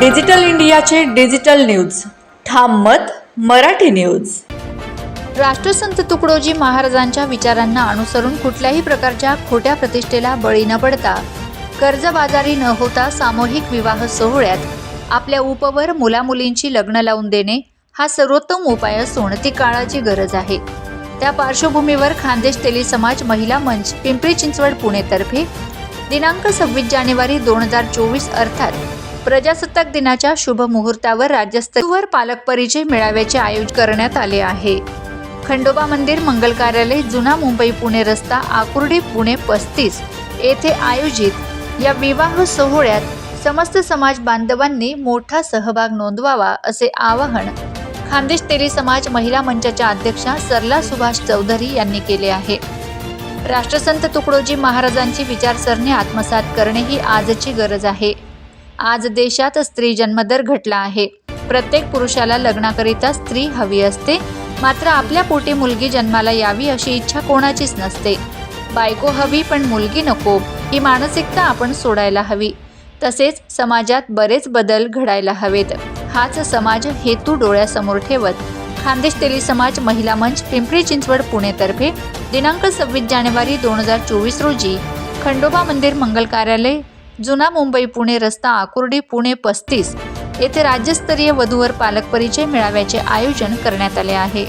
Digital इंडियाचे digital news. ठाम मत मराठी न्यूज. राष्ट्रसंत तुकडोजी महाराजांच्या विचारांना अनुसरून कुठल्याही प्रकारच्या खोट्या प्रतिष्ठेला बळी न पडता कर्जबाजारी न होता सामूहिक विवाह सोहळ्यात आपल्या उपवर मुलामुलींची लग्न लावून देणे हा सर्वोत्तम उपाय असून ती काळाची गरज आहे. त्या पार्श्वभूमीवर खानदेश तेली समाज महिला मंच पिंपरी चिंचवड पुणेतर्फे दिनांक सव्वीस जानेवारी दोन हजार चोवीस अर्थात प्रजासत्ताक दिनाच्या शुभ मुहूर्तावर राज्यस्तरीय पालक परिचय मेळाव्याचे आयोजन करण्यात आले आहे. खंडोबा मंदिर मंगल कार्यालय जुना मुंबई पुणे रस्ता आकुर्डी पुणे पस्तीस येथे आयोजित या विवाह सोहळ्यात समस्त समाज बांधवांनी मोठा सहभाग नोंदवावा असे आवाहन खानदेश तेली समाज महिला मंचाच्या अध्यक्षा सरला सुभाष चौधरी यांनी केले आहे. राष्ट्रसंत तुकडोजी महाराजांची विचारसरणी आत्मसात करणे ही आजची गरज आहे. आज देशात स्त्री जन्मदर घटला आहे. प्रत्येक पुरुषाला लग्नाकरिता स्त्री हवी असते. मात्र आपल्या पोटी मुलगी जन्माला यावी अशी इच्छा कोणाचीच नसते. बायको हवी पण मुलगी नको ही मानसिकता आपण सोडायला हवी. तसेच समाजात बरेच बदल घडायला हवेत. हाच समाज हेतू डोळ्यासमोर ठेवत. खानदेश तेली समाज महिला मंच पिंपरी चिंचवड पुणेतर्फे दिनांक सव्वीस जानेवारी दोन हजार चोवीस रोजी खंडोबा मंदिर मंगल कार्यालय जुना मुंबई पुणे रस्ता आकुर्डी पुणे पस्तीस येथे राज्यस्तरीय वधूवर पालक परिचय मेळाव्याचे आयोजन करण्यात आले आहे.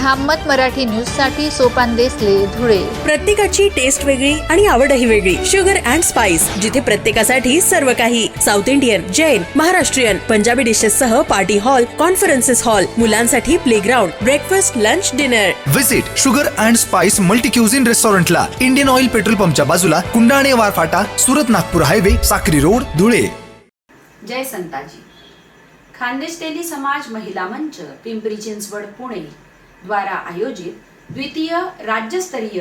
ठाममत मराठी न्यूजसाठी सोपान देसले धुळे. प्रत्येकाची टेस्ट वेगळी आणि आवडही वेगळी. शुगर अँड स्पाइस जिथे प्रत्येकासाठी सर्व काही. South Indian Jain Maharashtrian Punjabi dishes सह पार्टी हॉल कॉन्फरन्सेस हॉल मुलांसाठी playground breakfast lunch dinner visit sugar and spice multi cuisine रेस्टॉरंटला इंडियन ऑइल पेट्रोल पंपच्या बाजूला कुंडाणे वार फाटा सुरत नागपूर हायवे साक्री रोड धुळे. जय संताजी. खानदेश तेली समाज महिला मंच पिंपरी चिंचवड पुणे. द्वारा आयोजित द्वितीय राज्यस्तरीय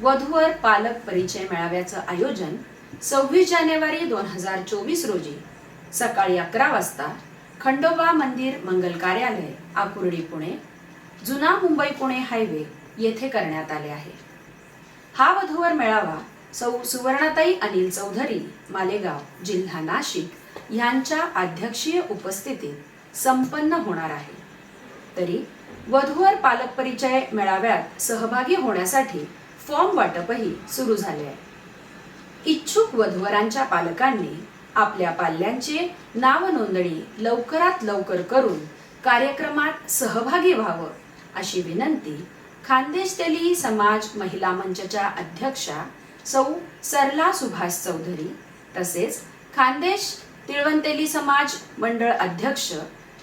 वधूवर पालक परिचय मेळाव्याचं आयोजन सव्वीस जानेवारी दोन हजार चोवीस रोजी सकाळी अकरा वाजता खंडोबा मंदिर मंगल कार्यालय आकुर्डी पुणे जुना मुंबई पुणे हायवे येथे करण्यात आले आहे. हा वधूवर मेळावा सौ सुवर्णाताई अनिल चौधरी मालेगाव जिल्हा नाशिक यांच्या अध्यक्षीय उपस्थितीत संपन्न होणार आहे. तरी वधूवर पालक परिचय मेळाव्यात सहभागी होण्यासाठी फॉर्म वाटपही सुरू झाले आहे. इच्छुक वधूवरांच्या पालकांनी आपल्या पाल्यांची नाव नोंदणी लवकरात लवकर करून कार्यक्रमात सहभागी व्हावं अशी विनंती खानदेश तेली समाज महिला मंचच्या अध्यक्षा सौ सरला सुभाष चौधरी तसेच खानदेश तिळवंतेली समाज मंडळ अध्यक्ष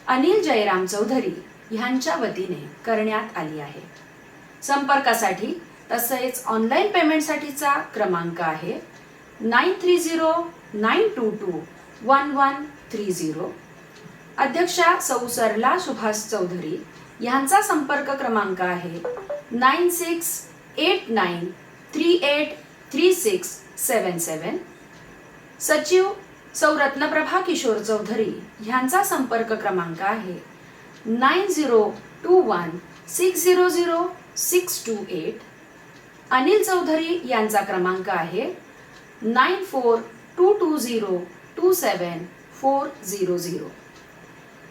अनिल जयराम चौधरी ह्यांच्या वतीने करण्यात आली आहे. संपर्कासाठी तसेच ऑनलाईन पेमेंटसाठीचा क्रमांक आहे. Nine three zero nine two two one one three zero अध्यक्षा सौ सरला सुभाष चौधरी यांचा संपर्क क्रमांक आहे. Nine six eight nine three eight three six seven seven. सचिव सौ रत्नप्रभा किशोर चौधरी ह्यांचा संपर्क क्रमांक आहे. Nine zero two one six zero zero six two eight Anil Chaudhari यांचा क्रमांक आहे nine four two two zero two seven four zero zero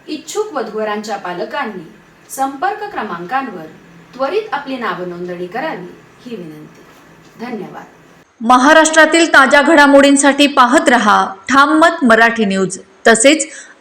इच्छुक वधूवरांच्या पालकांनी संपर्क क्रमांकांवर त्वरित आपली नावनोंदणी करावी ही विनंती धन्यवाद महाराष्ट्रातील ताज्या घडामोडींसाठी पाहत रहा ठाम मत मराठी न्यूज तसेच